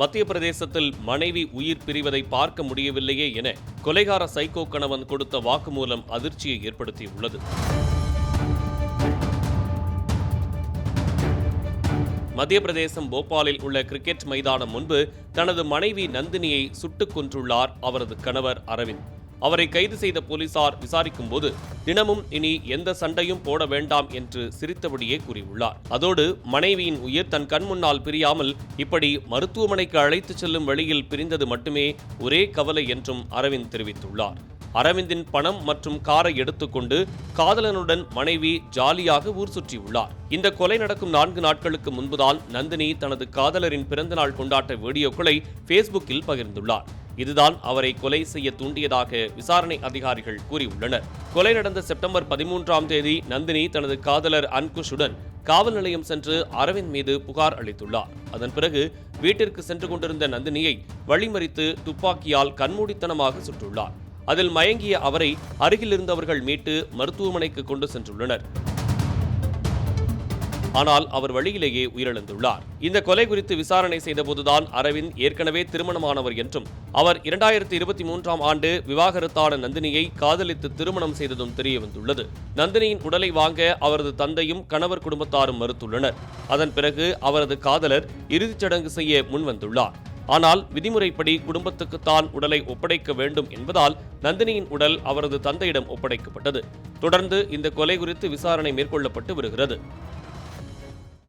மத்திய பிரதேசத்தில் மனைவி உயிர் பிரிவதை பார்க்க முடியவில்லையே என கொலைகார சைக்கோ கணவன் கொடுத்த வாக்குமூலம் அதிர்ச்சியை ஏற்படுத்தியுள்ளது. மத்திய பிரதேசம் போபாலில் உள்ள கிரிக்கெட் மைதானம் முன்பு தனது மனைவி நந்தினியை சுட்டுக் கொன்றுள்ளார் அவரது கணவர் அரவிந்த். அவரை கைது செய்த போலீசார் விசாரிக்கும் போது தினமும் இனி எந்த சண்டையும் போட வேண்டாம் என்று சிரித்தபடியே கூறியுள்ளார். அதோடு மனைவியின் உயிர் தன் கண் முன்னால் பிரியாமல் இப்படி மருத்துவமனைக்கு அழைத்துச் செல்லும் வழியில் பிரிந்தது மட்டுமே ஒரே கவலை என்றும் அரவிந்த் தெரிவித்துள்ளார். அரவிந்தின் பணம் மற்றும் காரை எடுத்துக்கொண்டு காதலனுடன் மனைவி ஜாலியாக ஊர் சுற்றியுள்ளார். இந்த கொலை நடக்கும் நான்கு நாட்களுக்கு முன்புதான் நந்தினி தனது காதலரின் பிறந்தநாள் கொண்டாட்ட வீடியோக்களை ஃபேஸ்புக்கில் பகிர்ந்துள்ளார். இதுதான் அவரை கொலை செய்ய தூண்டியதாக விசாரணை அதிகாரிகள் கூறியுள்ளனர். கொலை நடந்த செப்டம்பர் பதிமூன்றாம் தேதி நந்தினி தனது காதலர் அன்குஷுடன் காவல் நிலையம் சென்று அரவிந்த் மீது புகார் அளித்துள்ளார். அதன் பிறகு வீட்டிற்கு சென்று கொண்டிருந்த நந்தினியை வழிமறித்து துப்பாக்கியால் கண்மூடித்தனமாக சுட்டுள்ளார். அதில் மயங்கிய அவரை அருகில் இருந்தவர்கள் மீட்டு மருத்துவமனைக்கு கொண்டு சென்றுள்ளனர். ஆனால் அவர் வழியிலேயே உயிரிழந்துள்ளார். இந்த கொலை குறித்து விசாரணை செய்தபோதுதான் அரவிந்த் ஏற்கனவே திருமணமானவர் என்றும் அவர் இரண்டாயிரத்தி இருபத்தி மூன்றாம் ஆண்டு விவாகரத்தான நந்தினியை காதலித்து திருமணம் செய்ததும் தெரியவந்துள்ளது. நந்தினியின் உடலை வாங்க அவரது தந்தையும் கணவர் குடும்பத்தாரும் மறுத்துள்ளனர். அதன் பிறகு அவரது காதலர் இறுதிச் சடங்கு செய்ய முன்வந்துள்ளார். ஆனால் விதிமுறைப்படி குடும்பத்துக்குத்தான் உடலை ஒப்படைக்க வேண்டும் என்பதால் நந்தினியின் உடல் அவரது தந்தையிடம் ஒப்படைக்கப்பட்டது. தொடர்ந்து இந்த கொலை குறித்து விசாரணை மேற்கொள்ளப்பட்டு வருகிறது.